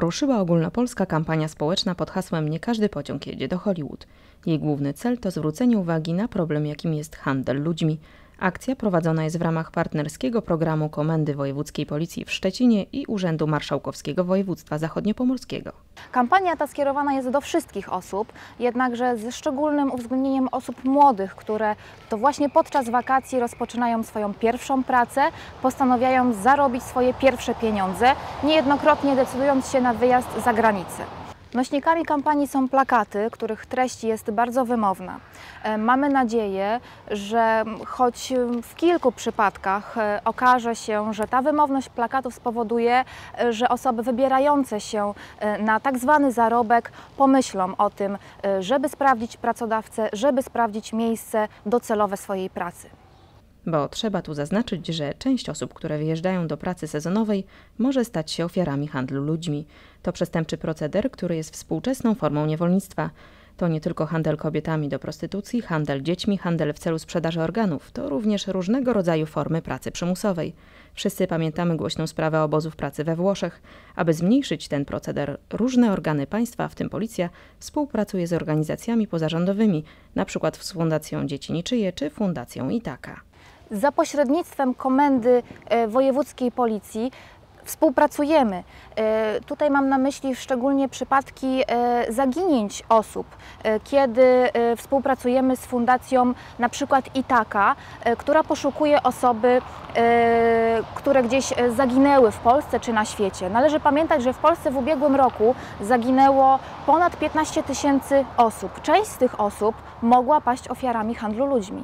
Ruszyła ogólnopolska kampania społeczna pod hasłem Nie każdy pociąg jedzie do Hollywood. Jej główny cel to zwrócenie uwagi na problem, jakim jest handel ludźmi. Akcja prowadzona jest w ramach partnerskiego programu Komendy Wojewódzkiej Policji w Szczecinie i Urzędu Marszałkowskiego Województwa Zachodniopomorskiego. Kampania ta skierowana jest do wszystkich osób, jednakże ze szczególnym uwzględnieniem osób młodych, które to właśnie podczas wakacji rozpoczynają swoją pierwszą pracę, postanawiają zarobić swoje pierwsze pieniądze, niejednokrotnie decydując się na wyjazd za granicę. Nośnikami kampanii są plakaty, których treść jest bardzo wymowna. E, Mamy nadzieję, że choć w kilku przypadkach e, okaże się, że ta wymowność plakatów spowoduje, e, że osoby wybierające się na tak zwany zarobek pomyślą o tym, żeby sprawdzić pracodawcę, żeby sprawdzić miejsce docelowe swojej pracy. Bo trzeba tu zaznaczyć, że część osób, które wyjeżdżają do pracy sezonowej, może stać się ofiarami handlu ludźmi. To przestępczy proceder, który jest współczesną formą niewolnictwa. To nie tylko handel kobietami do prostytucji, handel dziećmi, handel w celu sprzedaży organów, to również różnego rodzaju formy pracy przymusowej. Wszyscy pamiętamy głośną sprawę obozów pracy we Włoszech. Aby zmniejszyć ten proceder, różne organy państwa, w tym policja, współpracuje z organizacjami pozarządowymi, np. z Fundacją Dzieci Niczyje czy Fundacją Itaka. Za pośrednictwem Komendy e, Wojewódzkiej Policji współpracujemy. E, Tutaj mam na myśli szczególnie przypadki e, zaginięć osób, kiedy współpracujemy z Fundacją na przykład Itaka, która poszukuje osoby, które gdzieś zaginęły w Polsce czy na świecie. Należy pamiętać, że w Polsce w ubiegłym roku zaginęło ponad 15 tysięcy osób. Część z tych osób mogła paść ofiarami handlu ludźmi.